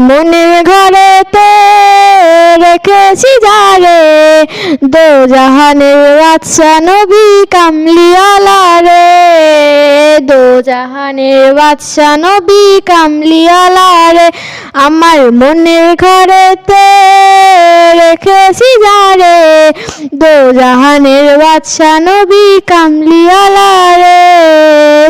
মনের ঘরেতে রেখেছি যারে দো জাহানের বাচ্চা নবী কামলিওয়ালা রে দো জাহানের বাচ্চা নবী কামলিওয়ালা রে আমার মনের ঘরেতে রেখেছি যারে দো জাহানের বাচ্চা নবী কামলিওয়ালা রে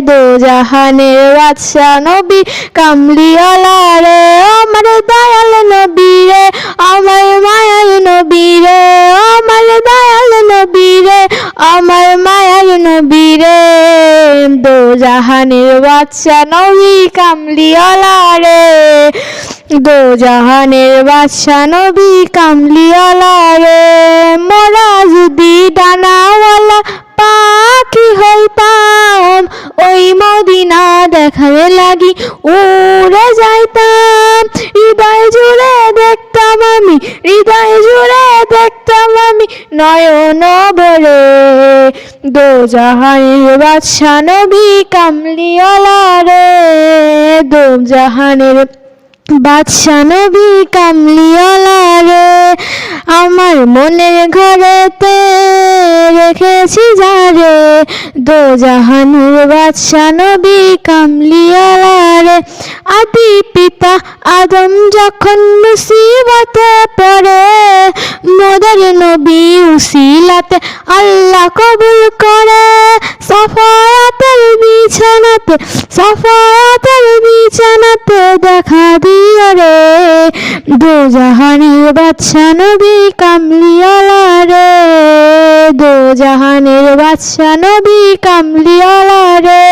দো জাহানের বাচ্চা নবী কামলিওয়ালা রে আমার দয়াল নবী রে আমার মায়াল নবী রে আমার দয়াল নবী রে আমার মায়াল নবী রে দো জাহানের বাচ্চা নবী কামলিওয়ালা রে দো জাহানের বাদশা নবী কামলিওয়ালা রে মোরা যদি ডানাওয়ালা পাখি হইতাম ওই মদিনা দেখার লাগি, উড়ে যাইতাম। হৃদয় জুড়ে দেখতাম আমি, হৃদয় জুড়ে দেখতাম আমি। নয়ন ভরে দো জাহানের বাদশা নবী কামলিওয়ালা রে। দো জাহানের বাদশা নবী রে আমার মনের ঘরেতে রেখেছি যারে দো জাহানুর বাদশা নবী কামলিওয়ালা রে আদি পিতা আদম যখন মুসিবতে পড়ে, মোদের নবী উসিলাতে আল্লাহ কবুল করে। সফায়াতের বিছানাতে সফায়াতের বিছানাতে দেখা দিও রে। দো জাহানের বাদশা নবী কামলিয়ালা রে দো জাহানের বাদশা নবী কামলিয়ালা রে